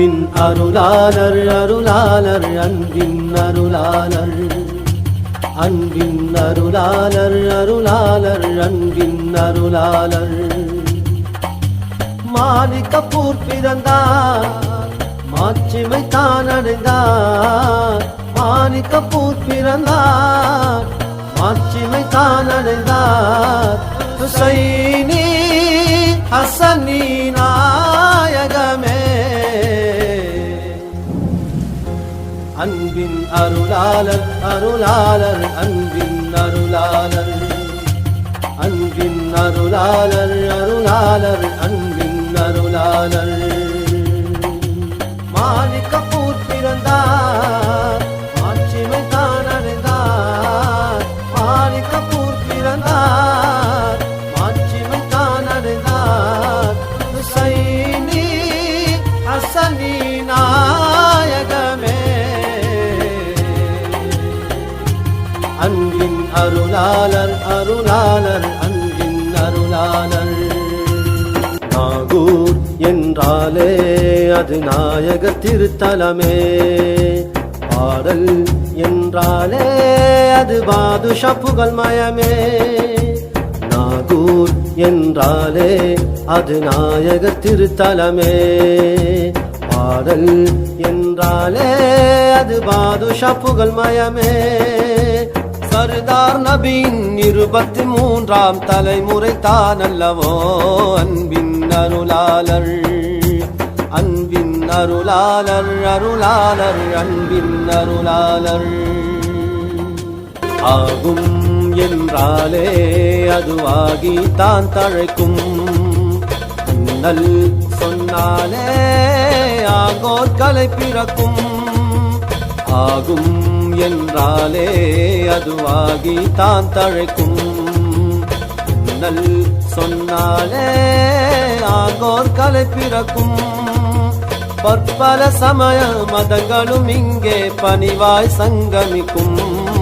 அன்பின் அருளாளர் அருளாளர் அன்பின் அருளாளர். அன்பின் அருளாளர் அருளாளர் அன்பின் அருளாளர். மாலிகப்பூர் பிறந்தார் மாட்சிமை தான் அடைந்தார். மாணிக்கப்பூர் பிறந்தார் மாட்சிமை தான் அடைந்தார். ஹுசைனி ஹசனி அன்பின் அருளாளர் அருளாளர் அன்பின் அருளாளர். அன்பின் அருளாளர் அருளாளர் அன்பின் அருளாளர். மாணிக்க பூர் பிறந்தார் மாட்சிமை தான் அடைந்தார். மாணிக்க பூர் பிறந்தார் மாட்சிமை தான் அடைந்தார். ஹுசைனி ஹசனி அன்பின் அருளாளர் அருளாளர் அன்பின் அருளாளர். நாகூர் என்றாலே அது நாயக திருத்தலமே. பாடல் என்றாலே அது பாதுஷ புகழ் மயமே. நாகூர் என்றாலே அது நாயக திருத்தலமே. பாடல் என்றாலே அது பாதுஷ புகழ் மயமே. சர்தார் நபின் இருபத்தி மூன்றாம் தலைமுறை தான் அல்லவோ அன்பின் அருளாளர் அன்பின் அருளாளர் அருளாளர் அன்பின் அருளாளர். ஆகும் என்றாலே அதுவாகி தான் தழைக்கும். நல் சொன்னாலே ஆகோர் கலை பிறக்கும். ஆகும் என்றாலே அதுவாகி தான் தழைக்கும். நல் சொன்னாலே ஆகோர் கலை பிறக்கும். பற்பல சமய மதங்களும் இங்கே பணிவாய் சங்கமிக்கும்.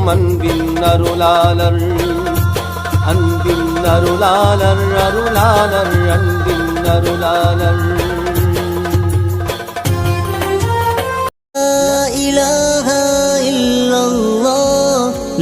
அன்பின் அருளாளர் அன்பின் அருளாளர் அருளாளர் அன்பின் அருளாளர்.